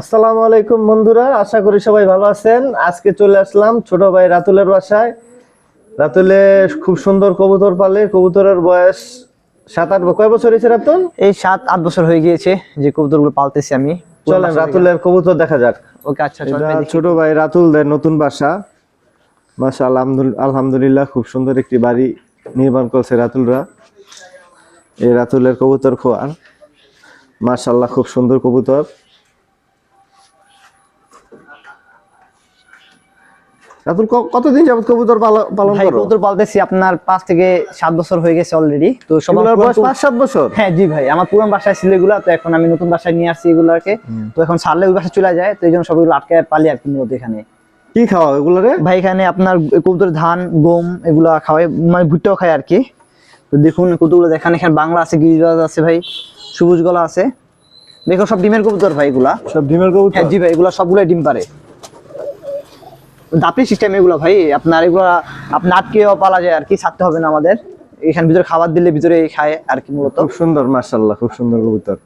আসসালামু আলাইকুম বন্ধুরা আশা করি সবাই ভালো আছেন। আজকে চলে আসলাম ছোট ভাই রাতুলের বাসায়। রাতুলে খুব সুন্দর কবুতর পালে কবুতরের বয়স সাত আট কয় বছর হয়েছে রাতুল? এই সাত আট বছর হয়ে গিয়েছে যে কবুতরগুলো পালতেছি আমি। চলেন রাতুলের কবুতর দেখা যাক। ওকে আচ্ছা ছোট ভাই রাতুল রাতুলদের নতুন বাসা। মাসা আলহামদুলিল্লাহ খুব সুন্দর একটি বাড়ি নির্মাণ করছে রাতুলরা। এই রাতুলের কবুতর খোয়ার মাশাল্লাহ খুব সুন্দর কবুতর। রাতুল কতদিন যাবত কবুতর পাল- পালন করো? কবুতর পালতেছি আপনার পাঁচ থেকে সাত বছর হয়ে গেছে অলরেডি তো সবার বয়স পুরান- পাঁচ সাত বছর? হ্যাঁ জি ভাই আমার পুরান বাসায় ছিল এগুলা তো এখন আমি নতুন বাসায় নিয়ে আসছি এগুলাকে। তো এখন ছাড়লে ওই বাসায় চলে যায় তো এই জন্য সবগুলো আটকে পালি আর কি মূলত এখানে। কি খাওয়া এগুলো রে ভাই এখানে আপনার কবুতর ধান গম এগুলা খাওয়াই মানে ভুট্টাও খায় আর কি। তো দেখুন কতগুলো দেখেন এখানে বাংলা আছে গিরিবাজ আছে ভাই সবুজ গলা আছে। দেখো সব ডিমের কবুতর ভাই এগুলা। সব ডিমের কবুতর? হ্যাঁ জি ভাই এগুলা সবগুলো ডিম পারে। দাপড়ি সিস্টেম এগুলো ভাই, আপনার এগুলো আপনার আটকেও পালা যায় আর কি, ছাড়তে হবে না আমাদের। এখানে ভিতরে খাবার দিলে ভিতরে খায় আর কি মূলত। খুব সুন্দর মার্শাল্লাহ খুব সুন্দর কবুতর।